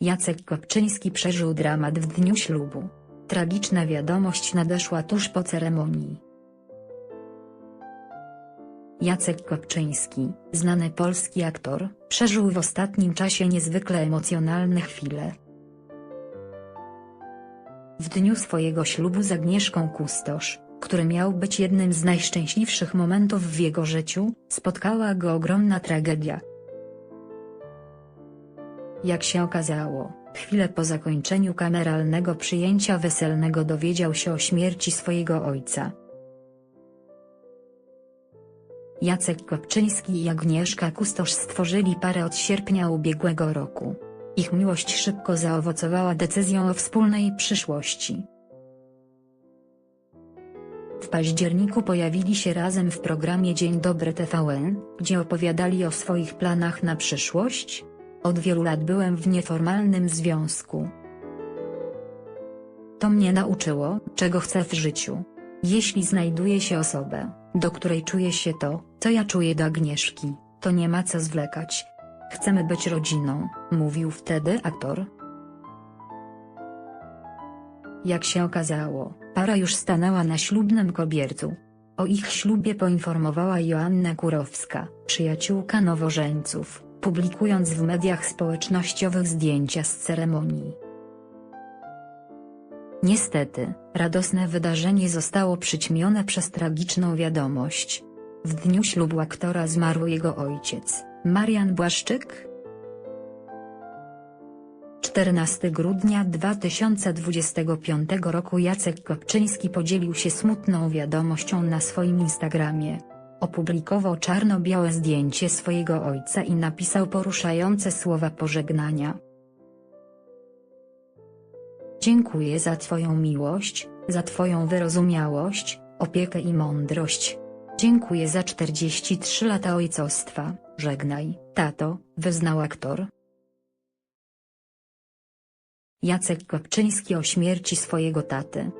Jacek Kopczyński przeżył dramat w dniu ślubu. Tragiczna wiadomość nadeszła tuż po ceremonii. Jacek Kopczyński, znany polski aktor, przeżył w ostatnim czasie niezwykle emocjonalne chwile. W dniu swojego ślubu z Agnieszką Kustosz, który miał być jednym z najszczęśliwszych momentów w jego życiu, spotkała go ogromna tragedia. Jak się okazało, chwilę po zakończeniu kameralnego przyjęcia weselnego dowiedział się o śmierci swojego ojca. Jacek Kopczyński i Agnieszka Kustosz stworzyli parę od sierpnia ubiegłego roku. Ich miłość szybko zaowocowała decyzją o wspólnej przyszłości. W październiku pojawili się razem w programie Dzień Dobry TVN, gdzie opowiadali o swoich planach na przyszłość. Od wielu lat byłem w nieformalnym związku. To mnie nauczyło, czego chcę w życiu. Jeśli znajduje się osobę, do której czuje się to, co ja czuję do Agnieszki, to nie ma co zwlekać. Chcemy być rodziną, mówił wtedy aktor. Jak się okazało, para już stanęła na ślubnym kobiercu. O ich ślubie poinformowała Joanna Kurowska, przyjaciółka nowożeńców, publikując w mediach społecznościowych zdjęcia z ceremonii. Niestety, radosne wydarzenie zostało przyćmione przez tragiczną wiadomość. W dniu ślubu aktora zmarł jego ojciec, Marian Błaszczyk. 14 grudnia 2025 roku Jacek Kopczyński podzielił się smutną wiadomością na swoim Instagramie. Opublikował czarno-białe zdjęcie swojego ojca i napisał poruszające słowa pożegnania. Dziękuję za Twoją miłość, za Twoją wyrozumiałość, opiekę i mądrość. Dziękuję za 43 lata ojcostwa, żegnaj, tato, wyznał aktor. Jacek Kopczyński o śmierci swojego taty.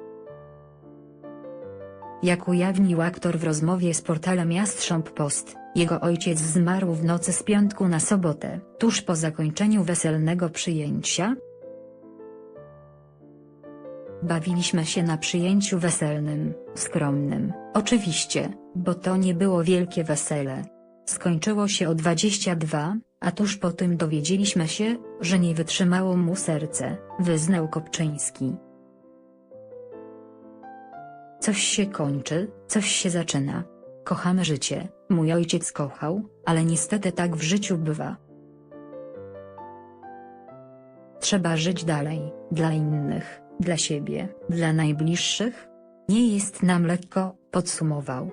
Jak ujawnił aktor w rozmowie z portalem Jastrząb Post, jego ojciec zmarł w nocy z piątku na sobotę, tuż po zakończeniu weselnego przyjęcia, Bawiliśmy się na przyjęciu weselnym, skromnym, oczywiście, bo to nie było wielkie wesele. Skończyło się o 22, a tuż po tym dowiedzieliśmy się, że nie wytrzymało mu serce, wyznał Kopczyński. Coś się kończy, coś się zaczyna. Kochamy życie, mój ojciec kochał, ale niestety tak w życiu bywa. Trzeba żyć dalej, dla innych, dla siebie, dla najbliższych. Nie jest nam lekko, podsumował.